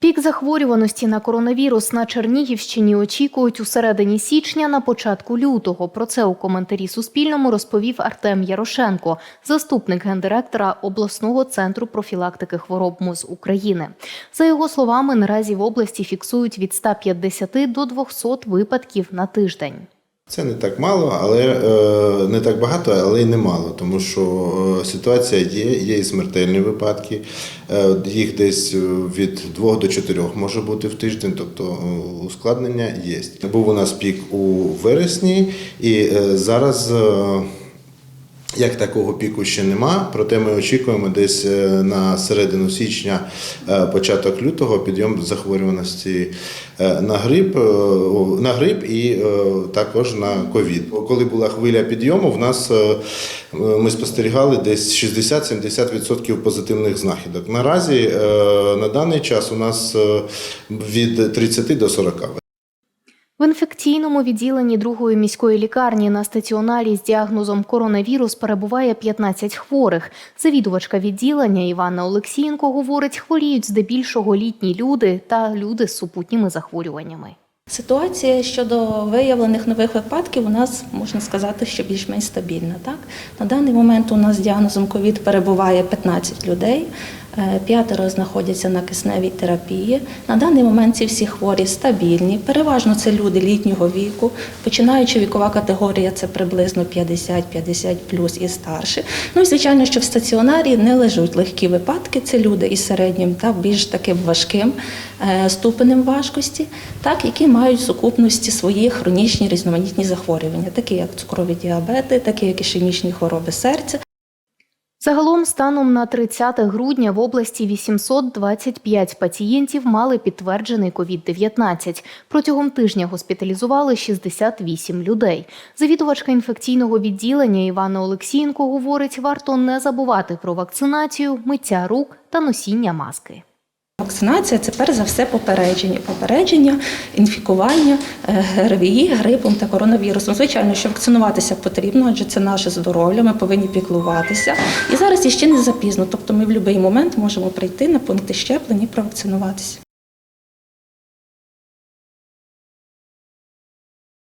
Пік захворюваності на коронавірус на Чернігівщині очікують у середині січня на початку лютого. Про це у коментарі Суспільному розповів Артем Ярошенко, заступник гендиректора обласного центру профілактики хвороб МОЗ України. За його словами, наразі в області фіксують від 150 до 200 випадків на тиждень. Це не так мало, але е, не так багато, але й не мало, тому що е, ситуація є, є і смертельні випадки. Е, їх десь від 2 до 4 може бути в тиждень, тобто ускладнення є. Був у нас пік у вересні, і зараз. Як такого піку ще нема, проте ми очікуємо десь е, на середину січня, е, початок лютого підйом захворюваності е, на грип, на грип і також на ковід. Коли була хвиля підйому, в нас ми спостерігали десь 60-70% позитивних знахідок. Наразі на даний час у нас від 30 до 40. В інфекційному відділенні другої міської лікарні на стаціонарі з діагнозом коронавірус перебуває 15 хворих. Завідувачка відділення Іванна Олексієнко говорить, хворіють здебільшого літні люди та люди з супутніми захворюваннями. Ситуація щодо виявлених нових випадків у нас можна сказати, що більш-менш стабільна. Так на даний момент у нас з діагнозом ковід перебуває 15 людей. Е, П'ятеро знаходяться на кисневій терапії. На даний момент ці всі хворі стабільні. Переважно це люди літнього віку. Починаючи вікова категорія, це приблизно 50-50 плюс і старше. Ну і звичайно, що в стаціонарі не лежать легкі випадки. Це люди із середнім та більш таким важким е, ступенем важкості, так які мають сукупності свої хронічні різноманітні захворювання, такі як цукрові діабети, такі як ішемічні хвороби серця. Загалом, станом на 30 грудня в області 825 пацієнтів мали підтверджений COVID-19. Протягом тижня госпіталізували 68 людей. Завідувачка інфекційного відділення Івана Олексієнко говорить, варто не забувати про вакцинацію, миття рук та носіння маски. Вакцинація це перш за все попередження, попередження інфікування е, ГРВІ, грипом та коронавірусом. Звичайно, що вакцинуватися потрібно, адже це наше здоров'я, ми повинні піклуватися. І зараз іще не запізно. Тобто ми в будь-який момент можемо прийти на пункти щеплення і провакцинуватися.